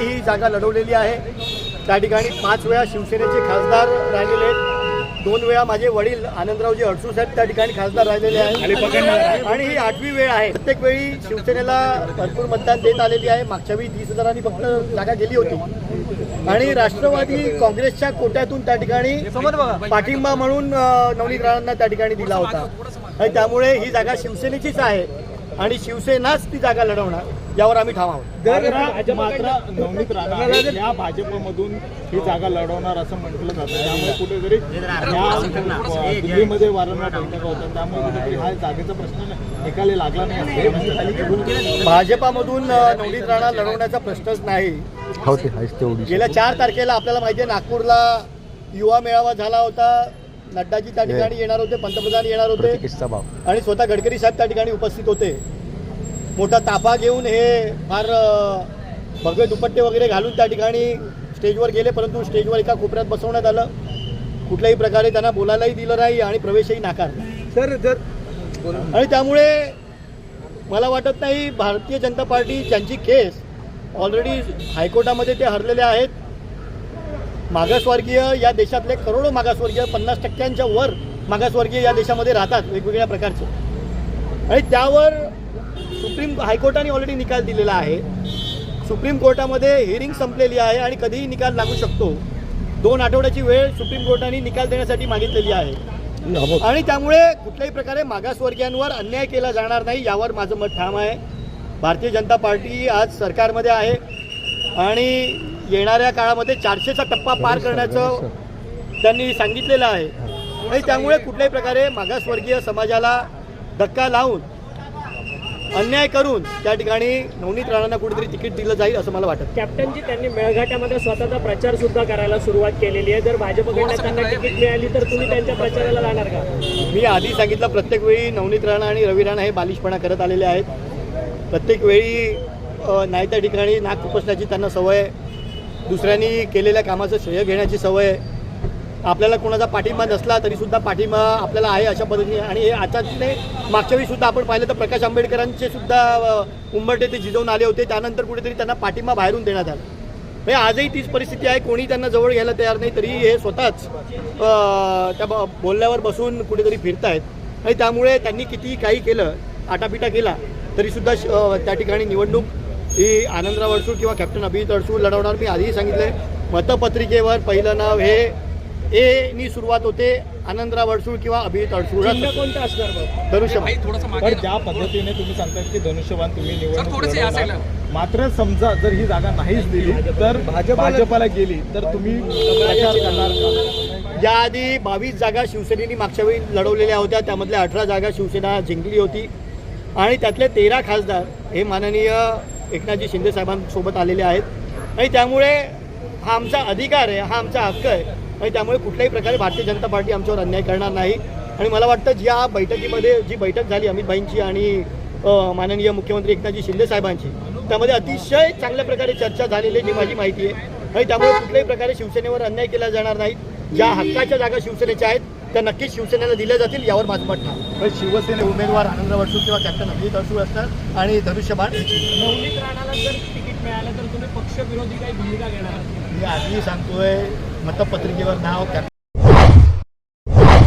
ही जागा लढवलेली आहे. त्या ठिकाणी पाच वेळा शिवसेनेचे खासदार राहिलेले आहेत. दोन वेळा माझे वडील आनंदरावजी अडसूळ साहेब त्या ठिकाणी खासदार राहिलेले आहेत. आणि ही आठवी वेळ आहे. प्रत्येक वेळी शिवसेनेला भरपूर मतदान देत आलेली आहे. मागच्या वेळी तीस हजारांनी फक्त जागा गेली होती. आणि राष्ट्रवादी काँग्रेसच्या कोट्यातून त्या ठिकाणी पाठिंबा म्हणून नवनीत राणांना त्या ठिकाणी दिला होता. आणि त्यामुळे ही जागा शिवसेनेचीच आहे. आणि शिवसेनाच ती जागा लढवणार यावर आम्ही ठाम आहोत मात्र मात्र नवनीत राणा या भाजपमधून ही जागा लढवणार असं म्हटलं जातं. त्यामुळे कुठेतरी या दिल्लीमध्ये वारंवार बैठका होतात. त्यामुळे कुठेतरी हा जागेचा प्रश्न निकाली लागला नाही भाजपामधून नवनीत राणा लढवण्याचा प्रश्नच नाही. हो गेल्या चार तारखेला आपल्याला माहिती आहे नागपूरला युवा मेळावा झाला होता. नड्डाजी त्या ठिकाणी येणार होते पंतप्रधान येणार होते. आणि स्वतः गडकरी साहेब त्या ठिकाणी उपस्थित होते. मोठा ताफा घेऊन हे फार भगवे दुपट्टे वगैरे घालून त्या ठिकाणी स्टेजवर गेले परंतु स्टेजवर एका कोपऱ्यात बसवण्यात आलं. कुठल्याही प्रकारे त्यांना बोलायलाही दिलं नाही आणि प्रवेशही नाकारला. सर जर आणि त्यामुळे मला वाटत नाही भारतीय जनता पार्टी ज्यांची केस ऑलरेडी हायकोर्टामध्ये ते हरलेले आहेत मागासवर्गीय या देशातले करोडो मागासवर्गीय पन्नास टक्क्यांच्या वर मागासवर्गीय या देशामध्ये राहतात वेगवेगळ्या प्रकारचे. आणि त्यावर सुप्रीम हायकोर्टाने ऑलरेडी निकाल दिलेला आहे. सुप्रीम कोर्टामध्ये हिअरिंग संपलेली आहे आणि कधीही निकाल लागू शकतो. दोन आठवड्याची वेळ सुप्रीम कोर्टाने निकाल देण्यासाठी मागितलेली आहे. आणि त्यामुळे कुठल्याही प्रकारे मागासवर्गीयांवर अन्याय केला जाणार नाही यावर माझं मत ठाम आहे. भारतीय जनता पार्टी आज सरकारमध्ये आहे. आणि येणाऱ्या काळामध्ये चारशेचा टप्पा पार करण्याचं त्यांनी सांगितलेलं आहे. आणि त्यामुळे कुठल्याही प्रकारे मागासवर्गीय समाजाला धक्का लावून अन्याय करून त्या ठिकाणी नवनीत राणांना कुठेतरी तिकीट दिलं जाईल असं मला वाटतं. कॅप्टनजी त्यांनी मेळघाटामध्ये स्वतःचा प्रचार सुद्धा करायला सुरुवात केलेली आहे. जर भाजपकडनं त्यांना तिकीट मिळाली तर तुम्ही त्यांच्या प्रचाराला जाणार का? मी आधी सांगितलं प्रत्येक वेळी नवनीत राणा आणि रवी राणा हे बालिशपणा करत आलेले आहेत. प्रत्येक वेळी नाही त्या ठिकाणी नाक खुपसण्याची त्यांना सवय आहे दुसऱ्यांनी केलेल्या कामाचं श्रेय घेण्याची सवय आहे. आपल्याला कोणाचा पाठिंबा नसला तरीसुद्धा पाठिंबा आपल्याला आहे अशा पद्धतीने. आणि हे आचारने मागच्या वेळी सुद्धा आपण पाहिलं तर प्रकाश आंबेडकरांचे सुद्धा उंबरटे ते झिजवून आले होते. त्यानंतर कुठेतरी त्यांना पाठिंबा बाहेरून देण्यात आला. म्हणजे आजही तीच परिस्थिती आहे. कोणी त्यांना जवळ घ्यायला तयार नाही तरी हे स्वतःच त्या ब- बसून कुठेतरी फिरतायत. आणि त्यामुळे त्यांनी कितीही काही केलं आटापिटा केला तरीसुद्धा श- त्या ठिकाणी निवडणूक ही आनंदराव अडसूळ किंवा कॅप्टन अभिजित अडसूळ लढवणार. मी आधीही सांगितलंय मतपत्रिकेवर पहिलं नाव हे ए नी सुरुवात होते आनंदराव अडसूळ किंवा अभिजित अडसूळ. कोणतं असणार मग धनुष्यबाण पण ज्या पद्धतीने तुम्ही सांगताय की धनुष्यबाण तुम्ही निवडणूक. मात्र समजा जर ही जागा नाहीच दिली तर भाजपाला- भाजपाला गेली तर तुम्ही प्रचार करणार का? याआधी बावीस जागा शिवसेनेने मागच्या वेळी लढवलेल्या होत्या. त्यामधल्या अठरा जागा शिवसेना जिंकली होती. आणि त्यातले तेरा खासदार हे माननीय एकनाथजी शिंदे साहेबांसोबत आलेले आहेत. आणि त्यामुळे हा आमचा अधिकार आहे हा आमचा हक्क आहे. आणि त्यामुळे कुठल्याही प्रकारे भारतीय जनता पार्टी आमच्यावर अन्याय करणार नाही. आणि मला वाटतं ज्या बैठकीमध्ये जी बैठक झाली अमित भाईंची आणि माननीय मुख्यमंत्री एकनाथजी शिंदे साहेबांची त्यामध्ये अतिशय चांगल्या प्रकारे चर्चा झालेली आहे, जी माझी माहिती आहे. आणि त्यामुळे कुठल्याही प्रकारे शिवसेनेवर अन्याय केला जाणार नाही. ज्या हक्काच्या जागा शिवसेनेच्या आहेत त्या नक्कीच शिवसेनेला दिल्या जातील यावर माझं मत ठाम पण शिवसेने उमेदवार आनंदराव अडसूळ किंवा कॅप्टन अभिजित अडसूळ असतात आणि धनुष्यबाण हे चिन्ह. नवनीत राणाला जर तिकीट मिळालं तर तुम्ही पक्षविरोधी काही भूमिका घेणार आहात मी आधी सांगतोय मतपत्रिकेवर नाव कॅप्टन